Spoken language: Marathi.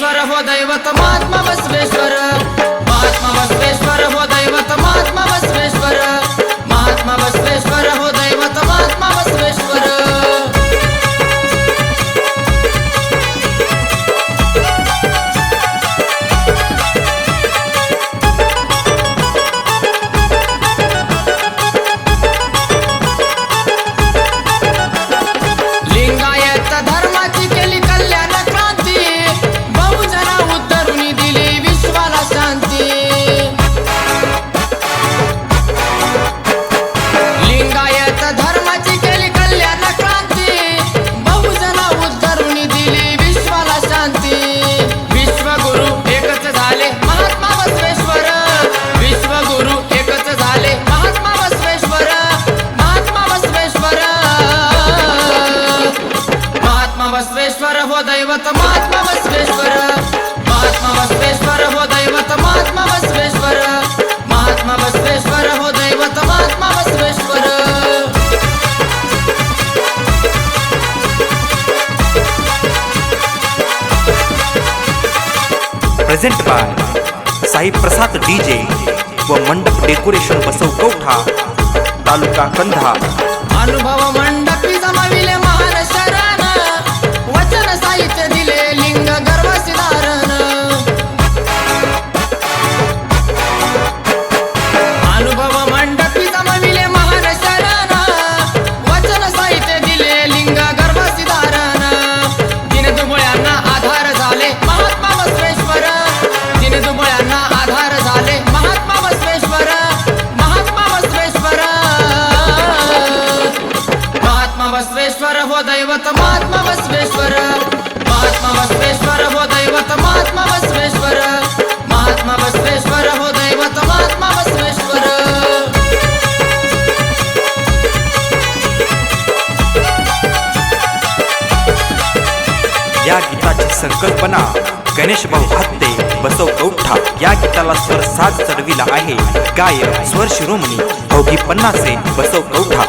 सर्वेश्वर हो दैवतमात्म बसवेश्वर वस्वेश्वर हो दैवत महात्मा वस्वेश्वर महात्मा वस्वेश्वर हो दैवत महात्मा वस्वेश्वर महात्मा वस्वेश्वर हो दैवत Mahatma Vasveshwar present by Sai Prasad DJ व मंडप डेकोरेशन बसव कौठा तालुका कंधा। अनुभव मंडप दैवत महात्मा बसवेश्वर महात्मा बसवेश्वर हो दैवत महात्मा बसवेश्वर महात्मा बसवेश्वर हो दैवत महात्मा बसवेश्वर. या गीताची संकल्पना गणेश भाऊ हत्ते बसव कौठा या गीताला स्वर साथ चढविला आहे. गायक स्वर शिरोमणी अवघी पन्नासे बसव कौठा